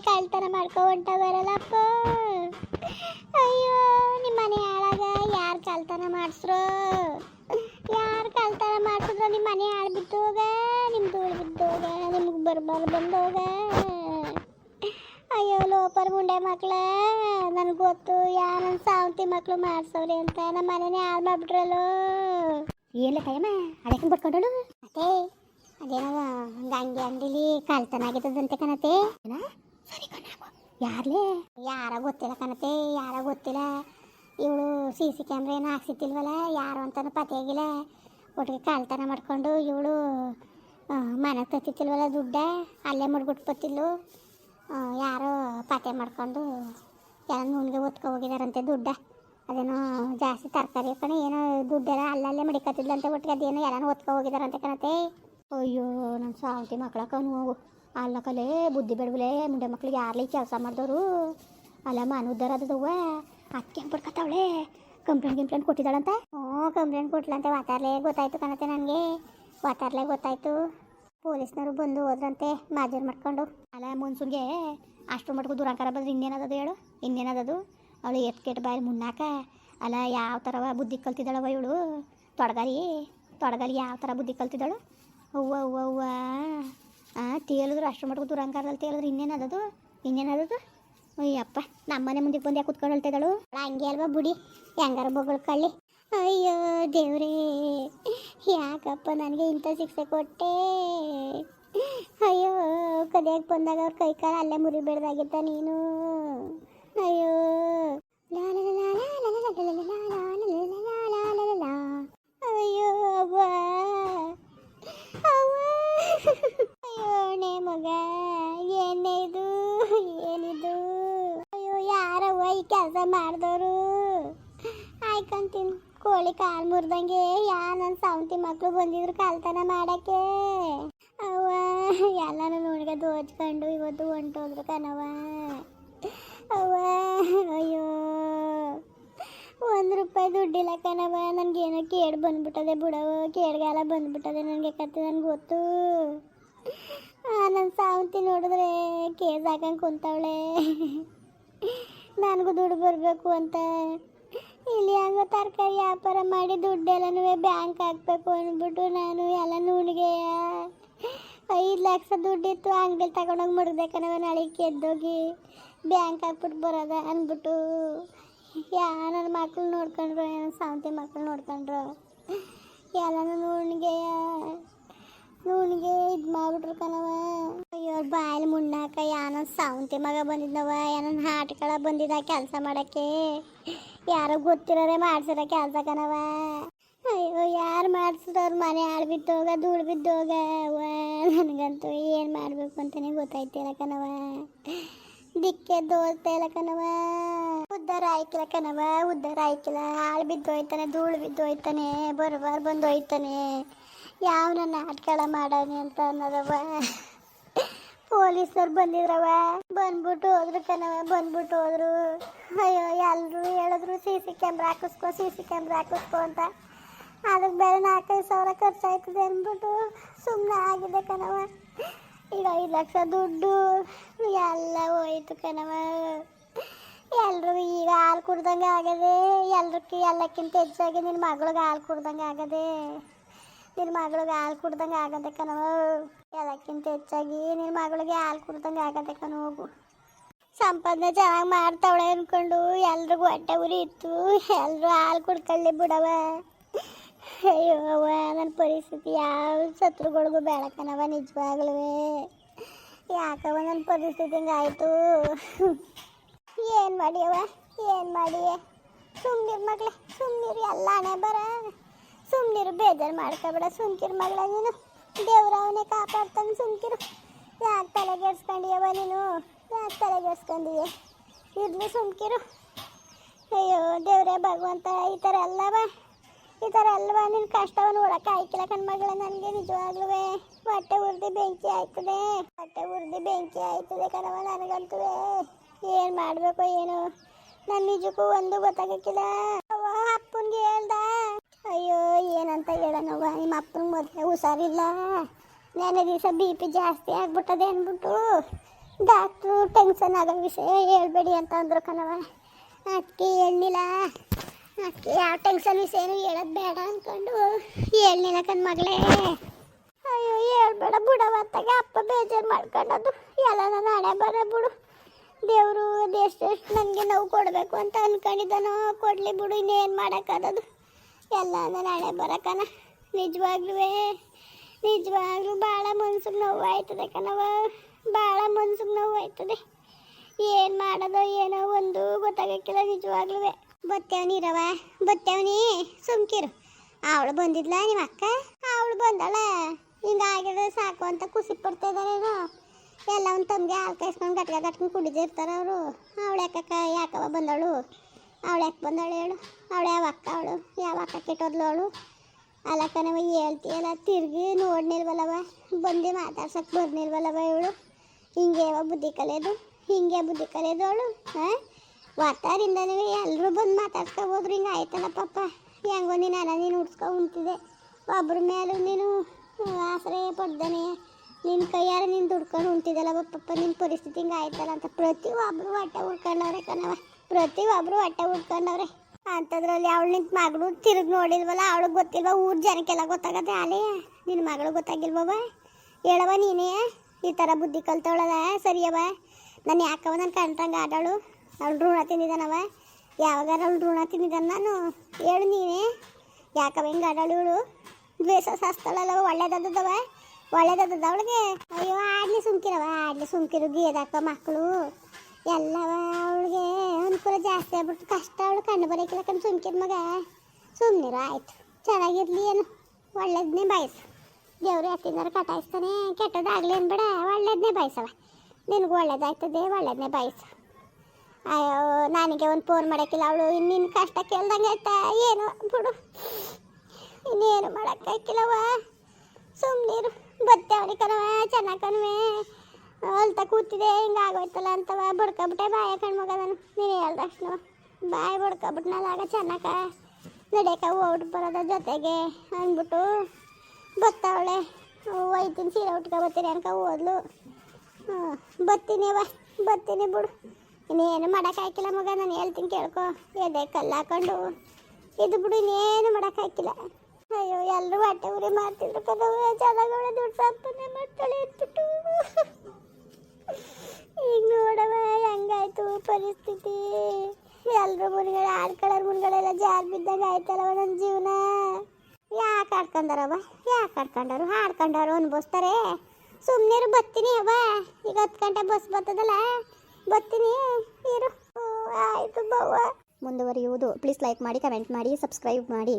ಮಾಡಿ ಕಳ್ತನ ಮಾಡ್ಕೊ ಹೊಂಟವರಲ್ಲಪ್ಪ ಅಯ್ಯೋ ನಿಮ್ಮ ಮನೆ ಹಾಳಾಗ ಯಾರು ಕಳ್ತನ ಮಾಡಿಸ್ರು? ಯಾರು ಕಳ್ತನ ಮಾಡಿಸಿದ್ರು ನಿಮ್ಮ ಮನೆ ಹಾಳು ಬಿದ್ದೋಗ ನಿಮ್ಮ ಧೂಳು ಬಿದ್ದೋಗ ನಿಮ್ಗೆ ಬರ್ಬಾರ್ದು ಬಂದೋಗ ಅಯ್ಯೋ ಲೋಪರ್ ಮುಂಡೆ ಮಕ್ಳ ನನಗೆ ಗೊತ್ತು ಯಾ ನನ್ನ ಸಾವಂತಿ ಮಕ್ಳು ಮಾಡ್ಸವ್ರಿ ಅಂತ. ನಮ್ಮ ಮನೆನೇ ಹಾಳು ಮಾಡ್ಬಿಟ್ರಲ್ಲೋ. ಏನಿಲ್ಲ ಕೈಯಮ್ಮ ಅದಕ್ಕೆ ಬಿಟ್ಕೊಂಡಳು ಅದೇ ಅದೇನೋ ಗಂಗೆ ಅಂಗಡಿಲಿ ಕಳ್ತನ ಆಗಿದ್ದದಂತೆ ಕಣತೆ. ಯಾರ್ಲೇ? ಯಾರ ಗೊತ್ತಿಲ್ಲ ಕಣತೆ, ಯಾರ ಗೊತ್ತಿಲ್ಲ. ಇವಳು ಸಿ ಸಿ ಕ್ಯಾಮ್ರಾ ಏನೋ ಹಾಕ್ಸಿತ್ತಿಲ್ವಲ್ಲ ಯಾರು ಅಂತಲೂ ಪತ್ತೆಯಾಗಿಲ್ಲ. ಒಟ್ಟಿಗೆ ಕಾಲ್ತನ ಮಾಡ್ಕೊಂಡು ಇವಳು ಮನೆ ತತ್ತಿತ್ತಿಲ್ವಲ್ಲ ದುಡ್ಡ, ಅಲ್ಲೇ ಮಡ್ಬಿಟ್ಟು ಯಾರೋ ಪತೆ ಮಾಡ್ಕೊಂಡು ಎಲ್ಲ ನುಣ್ಗೆ ಒತ್ಕೊ ಹೋಗಿದಾರಂತೆ ದುಡ್ಡ. ಅದೇನೋ ಜಾಸ್ತಿ ತರಕಾರಿ ಕಣೆ, ಏನೋ ದುಡ್ಡೆಲ್ಲ ಅಲ್ಲಲ್ಲೇ ಮಡಿಕತ್ತಿದ್ಲಂತೆ ಒಟ್ಟಿಗೆ ಅದೇನೋ ಎಲ್ಲನೂ ಒತ್ಕೊ ಹೋಗಿದಾರಂತೆ ಕಣತೆ. ಅಯ್ಯೋ ನನ್ನ ಸಾವತಿ ಮಕ್ಳ ಕಣ್ಣು ಅಲ್ಲ ಕಲೆ, ಬುದ್ಧಿ ಬೆಳಗುಲೆ ಮುಂಡೆ ಮಕ್ಳಿಗೆ ಯಾರ್ಲಿ ಕೆಲಸ ಮಾಡಿದವರು. ಅಲ್ಲ ಮಾನುದ್ದಾರ ಅದವ್ವ ಅದಕ್ಕೆ ಬಿಡ್ಕತ್ತವಳೆ ಕಂಪ್ಲೇಂಟ್ ಕಂಪ್ಲೇಂಟ್ ಕೊಟ್ಟಿದ್ದಾಳಂತ. ಹ್ಞೂ ಕಂಪ್ಲೇಂಟ್ ಕೊಟ್ಲಂತೆ. ವಾತಾರ್ಲೆ ಗೊತ್ತಾಯ್ತು ಕಣತೆ ನನಗೆ. ವಾತಾರ್ಲೆ ಗೊತ್ತಾಯ್ತು. ಪೊಲೀಸ್ನವರು ಬಂದು ಹೋದ್ರಂತೆ, ಮಾಜೂರು ಮಾಡ್ಕೊಂಡು. ಅಲ್ಲ ಮುನ್ಸುನ್ಗೆ ಅಷ್ಟು ಮಟ್ಕು ದುರಂಕಾರ ಬಂದ್ರೆ ಇನ್ನೇನದದು ಹೇಳು? ಇನ್ನೇನದದು? ಅವಳು ಎತ್ ಕೆಟ್ಟ ಬಾಯಲ್ಲಿ ಮುನ್ನಾಕ ಅಲ್ಲ ಯಾವ ಥರವ ಬುದ್ಧಿ ಕಲ್ತಿದ್ದಾಳವ ಇವಳು? ತೊಡಗಲಿ ತೊಡಗಲಿ ಯಾವ ಥರ ಬುದ್ಧಿ ಕಲ್ತಿದ್ದಾಳು? ಅವ್ವ ಅವ್ವ ಅವ್ವ. ತೇಲಿದ್ರು ಅಷ್ಟು ಮಟ್ಟ ಕೂತು ರಂಗಾರದಲ್ಲಿ ತೇಲಿದ್ರು ಇನ್ನೇನು ಅದದು ಇನ್ನೇನು ಅದದು ಅಯ್ಯಪ್ಪ ನಮ್ಮನೆ ಮುಂದೆ ಬಂದು ಯಾಕೆ ಕುತ್ಕೊಂಡು ಹೇಳ್ತಾ ಹಂಗೆ ಅಲ್ವಾ ಬುಡಿ ಹೆಂಗಾರ ಬೊಗಳು ಕಳ್ಳಿ ಅಯ್ಯೋ ದೇವ್ರೇ ಯಾಕಪ್ಪ ನನಗೆ ಇಂಥ ಶಿಕ್ಷೆ ಕೊಟ್ಟೆ ಅಯ್ಯೋ ಕದಿಯಾಗಿ ಬಂದಾಗ ಅವ್ರ ಕೈ ಕಾಲ ಅಲ್ಲೇ ಮುರಿಬೇಡ್ದಾಗಿತ್ತ ನೀನು ಅಯ್ಯೋ ಅಯ್ಯೋ ಅವ್ವ ಏನಿದು? ಅಯ್ಯೋ ಯಾರವ್ವ ಈ ಕೆಲಸ ಮಾಡಿದವರು ಆಯ್ಕೊಂತೀನಿ. ಕೋಳಿ ಕಾಲು ಮುರಿದಂಗೆ ಯಾ ನನ್ನ ಸಾವಂತಿ ಮಕ್ಕಳು ಬಂದಿದ್ರು ಕಾಲ್ತನ ಮಾಡಕ್ಕೆ. ಅವ್ವ, ಎಲ್ಲನೂ ನೋಡ್ಗೆ ದೋಚ್ಕೊಂಡು ಇವತ್ತು ಹೊಂಟೋದ್ರು ಕಣವ ಅವ್ವ, ಅಯ್ಯೋ. ಒಂದು ರೂಪಾಯಿ ದುಡ್ಡಿಲ್ಲ ಕಣವ ಏನೋ ಕೇಡು ಬಂದ್ಬಿಟ್ಟದೆ ಬಿಡವ ಕೇಡ್ಗಾಲ ಬಂದ್ಬಿಟ್ಟದೆ ನನಗೆ ಕತ್ತೆ ನನಗೆ ಗೊತ್ತು. ನನ್ನ ಸಾವಂತಿ ನೋಡಿದ್ರೆ ಕೇಸ್ ಹಾಕಂಗೆ ಕುಂತವಳೆ? ನನಗೂ ದುಡ್ಡು ಬರಬೇಕು ಅಂತ. ಇಲ್ಲಿ ಹಂಗ ತರಕಾರಿ ವ್ಯಾಪಾರ ಮಾಡಿ ದುಡ್ಡೆಲ್ಲನೂ ಬ್ಯಾಂಕ್ ಹಾಕ್ಬೇಕು ಅಂದ್ಬಿಟ್ಟು ನಾನು ಎಲ್ಲ ನೂನಿಗೆ ಐದು ಲಕ್ಷ ದುಡ್ಡಿತ್ತು, ಅಂಗಡಿಲಿ ತಗೊಂಡೋಗಿ ಮಡಗ್ಬೇಕನವ ನಾಳೆ ಎದ್ದೋಗಿ ಬ್ಯಾಂಕ್ ಹಾಕ್ಬಿಟ್ಟು ಬರೋದ ಅಂದ್ಬಿಟ್ಟು ಯಾ ನನ್ನ ಮಕ್ಳು ನೋಡ್ಕೊಂಡ್ರು ಸಾವಂತಿ ಮಕ್ಳು ನೋಡ್ಕೊಂಡ್ರು? ಎಲ್ಲನೂ ನುಣ್ಗೆ ನುಣ್ಗೆ ಇದು ಮಾಡ್ಬಿಟ್ರು ಕಣವ ಅಯ್ಯೋ ಬಾಯಲ್ಲಿ ಮುಣ್ಣಾಕ ಯಾನ ಸಾವಂತಿ ಮಗ ಬಂದಿದ್ದವ ಏನೋ ಹಾಟ್ಗಳ ಬಂದಿದ್ದ ಕೆಲಸ ಮಾಡಕ್ಕೆ. ಯಾರೋ ಗೊತ್ತಿರೋರೆ ಮಾಡ್ಸಿರೋ ಕೆಲಸ ಕಣವ ಅಯ್ಯೋ, ಯಾರು ಮಾಡಿಸಿದವ್ರ ಮನೆ ಹಾಳು ಬಿದ್ದೋಗ, ಧೂಳು ಬಿದ್ದೋಗ. ನನಗಂತೂ ಏನು ಮಾಡಬೇಕು ಅಂತಲೇ ಗೊತ್ತಾಯ್ತಿಲ್ಲ ಕಣವ ದಿಕ್ಕೆ ದೋಸ್ತಾಯಿಲ್ಲ ಕಣವ ಉದ್ದಾರ ಆಯ್ಕಿಲ್ಲ ಕಣವ ಉದ್ದಾರ ಆಯ್ಕಿಲ್ಲ. ಹಾಳು ಬಿದ್ದೋಯ್ತಾನೆ, ಧೂಳು ಬಿದ್ದೋಯ್ತಾನೆ ಬರಬಾರ್ ಬಂದೋಯ್ತಾನೆ. ಯಾವ ನನ್ನ ಮಾಡೋಣ ಅಂತ ಅನ್ನೋದವ ಪೊಲೀಸರು ಬಂದಿದ್ರವ ಬಂದ್ಬಿಟ್ಟು ಹೋದ್ರು ಕಣವ ಬಂದ್ಬಿಟ್ಟು ಹೋದ್ರು. ಅಯ್ಯೋ ಎಲ್ಲರೂ ಹೇಳಿದ್ರು, ಸಿ ಸಿ ಕ್ಯಾಮ್ರಾ ಹಾಕಿಸ್ಕೊ, ಸಿ ಸಿ ಕ್ಯಾಮ್ರಾ ಹಾಕಿಸ್ಕೊ ಅಂತ. ಅದಕ್ಕೆ ಬೇರೆ ನಾಲ್ಕೈದು ಸಾವಿರ ಖರ್ಚಾಯ್ತದೆ ಅಂದ್ಬಿಟ್ಟು ಸುಮ್ಮನೆ ಆಗಿದೆ ಕಣವ ಈಗ ಐದು ಲಕ್ಷ ದುಡ್ಡು, ಎಲ್ಲ ಹೋಯ್ತು ಕಣವ ಎಲ್ಲರೂ ಈಗ ಹಾಲು ಕುಡ್ದಂಗೆ ಆಗದೆ ಎಲ್ರಕ್ಕೆ ಎಲ್ಲಕ್ಕಿಂತ ಹೆಚ್ಚಾಗಿ ನಿನ್ನ ಮಗಳಿಗೆ ಹಾಲು ಕುಡ್ದಂಗೆ ಆಗದೆ. ನಿನ್ನ ಮಗಳಿಗೆ ಹಾಲು ಕುಡ್ದಂಗೆ ಆಗದೆ ಕಣವ ಎಲ್ಲಕ್ಕಿಂತ ಹೆಚ್ಚಾಗಿ ನಿನ್ನ ಮಗಳಿಗೆ ಹಾಲು ಕುಡ್ದಂಗೆ ಆಗದೆ ಕಣ ಹೋಗು ಸಂಪಾದನೆ ಚೆನ್ನಾಗಿ ಮಾಡ್ತಾವಳೆ ಅನ್ಕೊಂಡು ಎಲ್ರಿಗೂ ಹೊಟ್ಟೆ ಉರಿ ಇತ್ತು. ಎಲ್ಲರೂ ಹಾಲು ಕುಡ್ಕೊಳ್ಳಿ ಬಿಡವ. ಅಯ್ಯೋ ನನ್ನ ಪರಿಸ್ಥಿತಿ ಯಾವ ಶತ್ರುಗಳಿಗೂ ಬೆಳಕನವ ನಿಜವಾಗ್ಲೂ. ಯಾಕವ ನನ್ನ ಪರಿಸ್ಥಿತಿ ಹಿಂಗಾಯ್ತು? ಏನು ಮಾಡಿಯವ ಏನು ಮಾಡಿ ಸುಮ್ಮನೆ ಮಗಳೇ ಸುಮ್ಮನೆ ಎಲ್ಲ ಹಣೆ ಬರ. ಸುಮ್ನಿರು, ಬೇಜಾರು ಮಾಡ್ಕೊಬೇಡ ಸುಮ್ಕಿರು ಮಗಳ ನೀನು. ದೇವ್ರ ಅವನೇ ಕಾಪಾಡ್ತಾನೆ ಸುಮ್ಕಿರು. ಯಾಕೆ ತಲೆಗೆಡ್ಸ್ಕೊಂಡಿಯವ ನೀನು? ಯಾಕೆ ತಲೆಗೆಡ್ಸ್ಕೊಂಡಿಯ ಇರ್ಲಿ ಸುಮ್ಕಿರು. ಅಯ್ಯೋ, ದೇವ್ರೇ ಭಗವಂತ, ಈ ಥರ ಅಲ್ಲವ? ಈ ಥರ ಅಲ್ವಾ ನಿನ್ನ ಕಷ್ಟವನ್ನು ನೋಡಕ್ಕೆ ಆಯ್ಕಿಲ್ಲ ಕಣ್ ಮಗಳ ನನಗೆ ನಿಜವಾಗ್ಲೂ. ಹೊಟ್ಟೆ ಉರ್ದಿ ಬೆಂಕಿ ಆಯ್ತದೆ. ಹೊಟ್ಟೆ ಉರ್ದಿ ಬೆಂಕಿ ಆಯ್ತದೆ ಕಣವ ನನಗಂತೂ. ಏನು ಮಾಡಬೇಕು ಏನು? ನನ್ನ ನಿಜಕ್ಕೂ ಒಂದು ಗೊತ್ತಾಗಕ್ಕಿಲ್ಲ. ಅಪ್ಪನಿಗೆ ಹೇಳ್ದ. ಅಯ್ಯೋ, ಏನಂತ ಹೇಳೋಣವ್ವ? ನಿಮ್ಮ ಅಪ್ಪನ ಮೊದಲೇ ಹುಷಾರಿಲ್ಲ. ನೆನೆ ದಿವಸ ಬಿ ಪಿ ಜಾಸ್ತಿ ಆಗ್ಬಿಟ್ಟದೆ ಅಂದ್ಬಿಟ್ಟು ಡಾಕ್ಟ್ರು ಟೆನ್ಷನ್ ಆಗೋ ವಿಷಯ ಹೇಳ್ಬೇಡಿ ಅಂತ ಅಂದ್ರು ಕಣವ ಅಕ್ಕಿ ಹೇಳಿಲ್ಲ ಅಕ್ಕಿ ಯಾವ ಟೆನ್ಷನ್ ವಿಷಯನೂ ಹೇಳೋದು ಬೇಡ ಅಂದ್ಕೊಂಡು ಹೇಳಿಲ್ಲ ಕಣ್ ಮಗಳೇ. ಅಯ್ಯೋ, ಹೇಳ್ಬೇಡ ಬುಡವತ್ತಾಗೆ ಅಪ್ಪ ಬೇಜಾರು ಮಾಡ್ಕೊಂಡದು ಎಲ್ಲ ನಾನು ಹಣೆ ಬರ ಬಿಡು. ದೇವರು ಅದೆಷ್ಟೆಷ್ಟು ನನಗೆ ನೋವು ಕೊಡಬೇಕು ಅಂತ ಅಂದ್ಕೊಂಡಿದ್ದಾನೋ ಕೊಡಲಿ ಬಿಡು, ಇನ್ನೇನು ಮಾಡೋಕ್ಕಾಗೋದು ಎಲ್ಲ ಅಂದ್ರೆ ನಾಳೆ ಬರಕನ. ನಿಜವಾಗ್ಲೂ ನಿಜವಾಗ್ಲೂ ಭಾಳ ಮನ್ಸಿಗೆ ನೋವು ಆಯ್ತದೆ ಕಣವ ಭಾಳ ಮನ್ಸಿಗೆ ನೋವು ಆಯ್ತದೆ ಏನು ಮಾಡೋದು ಏನೋ ಒಂದು ಗೊತ್ತಾಗಕ್ಕಿಲ್ಲ ನಿಜವಾಗ್ಲೂ ಬತ್ತೇವನಿ ರವ, ಬತ್ತೇವನಿ ಸುಮ್ಕಿರು. ಅವಳು ಬಂದಿದ್ಲ ನಿಮ್ಮ ಅಕ್ಕ? ಅವಳು ಬಂದಳ. ಹಿಂಗಾಗಿದ್ರೆ ಸಾಕು ಅಂತ ಖುಷಿ ಪಡ್ತಾ ಎಲ್ಲ ಒಂದು ತಮ್ಗೆ ಹಾಲು ಕಾಯಿಸ್ಕೊಂಡು ಗಟ್ಕ ಗಟ್ಕೊಂಡು ಕುಡಿದಿರ್ತಾರೆ ಅವರು. ಅವಳು ಯಾಕಕ್ಕ ಯಾಕವ ಬಂದವಳು ಅವಳು ಯಾಕೆ ಬಂದಾಳು ಹೇಳು? ಅವಳು ಯಾವ ಅಕ್ಕ ಅವಳು? ಯಾವ ಅಕ್ಕ ಕೆಟ್ಟೋದ್ಲು ಅವಳು? ಅಲ್ಲ ಕಣವ ಹೇಳ್ತೀಯಲ್ಲ, ತಿರುಗಿ ನೋಡ್ನಿಲ್ವಲ್ಲವ? ಬಂದು ಮಾತಾಡ್ಸಕ್ಕೆ ಬರ್ನಿಲ್ವಲ್ಲವ ಇವಳು? ಹಿಂಗೆ ಯಾವ ಬುದ್ಧಿ ಕಲಿಯೋದು, ಹಿಂಗೆ ಬುದ್ಧಿ ಕಲಿಯೋದು ಅವಳು ಹಾಂ ವಾತಾರಿಂದನೇ ಎಲ್ಲರೂ ಬಂದು ಮಾತಾಡ್ಸ್ಕೊ ಹೋದ್ರು, ಹಿಂಗೆ ಆಯ್ತಲ್ಲ ಪಾಪ. ಹೆಂಗೋ ನೀನು ಅನ್ನ ನೀನು ಉಡ್ಸ್ಕೊ ಉಂಟಿದೆ ಒಬ್ರ ಮೇಲೂ ನೀನು ಆಶ್ರಯ ಪಡ್ದಾನೆ. ನಿನ್ನ ಕೈಯಾರ ನೀನು ದುಡ್ಕೊಂಡು ಉಂಟಿದಲ್ಲ ಪಪ್ಪ ನಿನ್ನ ಪರಿಸ್ಥಿತಿ ಹಿಂಗೆ ಆಯ್ತಲ್ಲ ಅಂತ ಪ್ರತಿ ಒಬ್ರು ಹೊಟ್ಟೆ ಹುಡ್ಕೊಂಡವ್ರೆ ಕಣವ ಪ್ರತಿ ಒಬ್ರು ಹೊಟ್ಟೆ ಉಟ್ಕೊಂಡವ್ರೆ. ಅಂಥದ್ರಲ್ಲಿ ಅವಳು ನಿಂತ ಮಗಳು ತಿರುಗಿ ನೋಡಿಲ್ವಲ್ಲ, ಅವಳಿಗೆ ಗೊತ್ತಿಲ್ವ ಊರ ಜನಕ್ಕೆಲ್ಲ ಗೊತ್ತಾಗತ್ತೆ. ಅಲೇ ನಿನ್ನ ಮಗಳು ಗೊತ್ತಾಗಿಲ್ವವ ಹೇಳವ ನೀನೇ, ಈ ಥರ ಬುದ್ಧಿ ಕಲ್ತವಳದ ಸರಿಯವ ನಾನು ಯಾಕವ ನನ್ನ ಕಂಡ್ರಂಗೆ ಆಡಾಳು ಅವಳು ಋಣ ತಿಂದಿದ್ದಾನವ ಯಾವಾಗಾರ ಅವಳು ಋಣ ತಿಂದಿದ್ದಾನ ನಾನು? ಹೇಳು ನೀನೇ. ಯಾಕವ ಹಿಂಗೆ ಆಡಾಳು ಇವಳು? ದ್ವೇಷ ಸಾಸ್ತಾಳಲ್ಲ ಒಳ್ಳೇದದ್ದವ ಒಳ್ಳೇದದ್ದದ ಅವಳಿಗೆ ಅಯ್ಯೋ, ಆಡ್ಲಿ ಸುಮ್ಕಿರವ ಆಡ್ಲಿ ಸುಮ್ಕಿರು ಗೇದಾಕ ಮಕ್ಕಳು ಎಲ್ಲವ ಅವಳಿಗೆ ಅನುಕೂಲ ಜಾಸ್ತಿ ಆಗ್ಬಿಟ್ಟು ಕಷ್ಟ ಅವಳು ಕಂಡು ಬರೋಕಿಲ್ಲ ಕಣ್ ಸುಮ್ಕಿದ ಮಗ. ಸುಮ್ಮನಿರು ಆಯ್ತು. ಚೆನ್ನಾಗಿರ್ಲಿ ಏನು? ಒಳ್ಳೇದನ್ನೇ ಬಯಸು. ದೇವ್ರು ಎತ್ತಿನಾರು ಕಟಾಯಿಸ್ತಾನೆ. ಕೆಟ್ಟದಾಗಲಿ ಅನ್ಬೇಡ ಒಳ್ಳೇದನ್ನೇ ಬಯಸವ ನಿನಗೂ ಒಳ್ಳೇದಾಯ್ತದೆ ಒಳ್ಳೇದನ್ನೇ ಬಯಸು. ಅಯ್ಯೋ, ನನಗೆ ಒಂದು ಫೋನ್ ಮಾಡೋಕ್ಕಿಲ್ಲ ಅವಳು. ನಿನ್ನ ಕಷ್ಟ ಕೇಳ್ದಂಗೆ ಆಯ್ತಾ? ಏನು? ಬಿಡು. ಇನ್ನೇನು ಮಾಡೋಕ್ಕಾಗಿಲ್ಲವ ಸುಮ್ಮನಿರು ಬತ್ತೇವನಿ ಕಣವ ಚೆನ್ನಾಗಿ ಕಣವೆ. ಅಲ್ತ ಕೂತಿದೆ ಹಿಂಗೆ ಆಗೋಯ್ತಲ್ಲ ಅಂತವ ಬಡ್ಕೊಬಿಟ್ಟೆ. ಬಾಯ ಕಣ್ಮಗದನು ನಾನು ನೀನು ಹೇಳ್ದಷ್ಟು ಬಾಯಿ ಬಡ್ಕೊಬಿಟ್ನಲ್ಲ, ಆಗ ಚೆನ್ನಾಗ ನಡೆಯಕ ಓಟ್ ಬರೋದ ಜೊತೆಗೆ ಅಂದ್ಬಿಟ್ಟು, ಬತ್ತವಳೆ ಒಯ್ತೀನಿ, ಸೀರೆ ಉಟ್ಕೊ ಬರ್ತೀನಿ ಅನ್ಕ ಓದ್ಲು ಬತ್ತೀನಿ ಅವ ಬತ್ತೀನಿ ಬಿಡು. ಇನ್ನೇನು ಮಾಡೋಕ್ಕಾಗಿಲ್ಲ ಮಗ, ನಾನು ಹೇಳ್ತೀನಿ ಕೇಳ್ಕೊ. ಎದೆ ಕಲ್ಲು ಹಾಕೊಂಡು ಇದು ಬಿಡು, ಇನ್ನೇನು ಮಾಡೋಕ್ಕಾಗಿಲ್ಲ ಅಯ್ಯೋ ಎಲ್ಲರೂ ಹೊಟ್ಟೆ ಉರಿ ಮಾಡ್ತಿದ್ರು ಕದವ ಚೆನ್ನಾಗಿ ದುಡ್ಡು ಸಂಪಾದನೆ ಮಾಡ್ತಾಳೆ ಅಂದ್ಬಿಟ್ಟು. ಈಗ ನೋಡವ ಹೆಂಗಾಯ್ತು ಪರಿಸ್ಥಿತಿ? ಎಲ್ಲರೂ ಮುನ್ಗಳ ಕಲರ್ ಮುನ್ಗಳೆಲ್ಲ ಜಾರ್ ಬಿದ್ದಾಗ ಆಯ್ತಲ್ಲವ ನನ್ನ ಜೀವನ? ಯಾಕೆ ಆಡ್ಕೊಂಡಾರವ ಯಾಕೆ ಆಡ್ಕೊಂಡಾರು? ಆಡ್ಕೊಂಡಾರು ಅನ್ಭವಿಸ್ತಾರೆ. ಸುಮ್ಮನೆ ಬತ್ತೀನಿ ಅವ್ವ. ಈಗ ಹತ್ತು ಗಂಟೆ ಬಸ್ ಬರ್ತದಲ್ಲ ಬತ್ತೀನಿ ಇರು. ಆಯ್ತು ಬವ್ವ. ಮುಂದುವರಿಯುವುದು. ಪ್ಲೀಸ್ ಲೈಕ್ ಮಾಡಿ ಕಮೆಂಟ್ ಮಾಡಿ ಸಬ್ಸ್ಕ್ರೈಬ್ ಮಾಡಿ.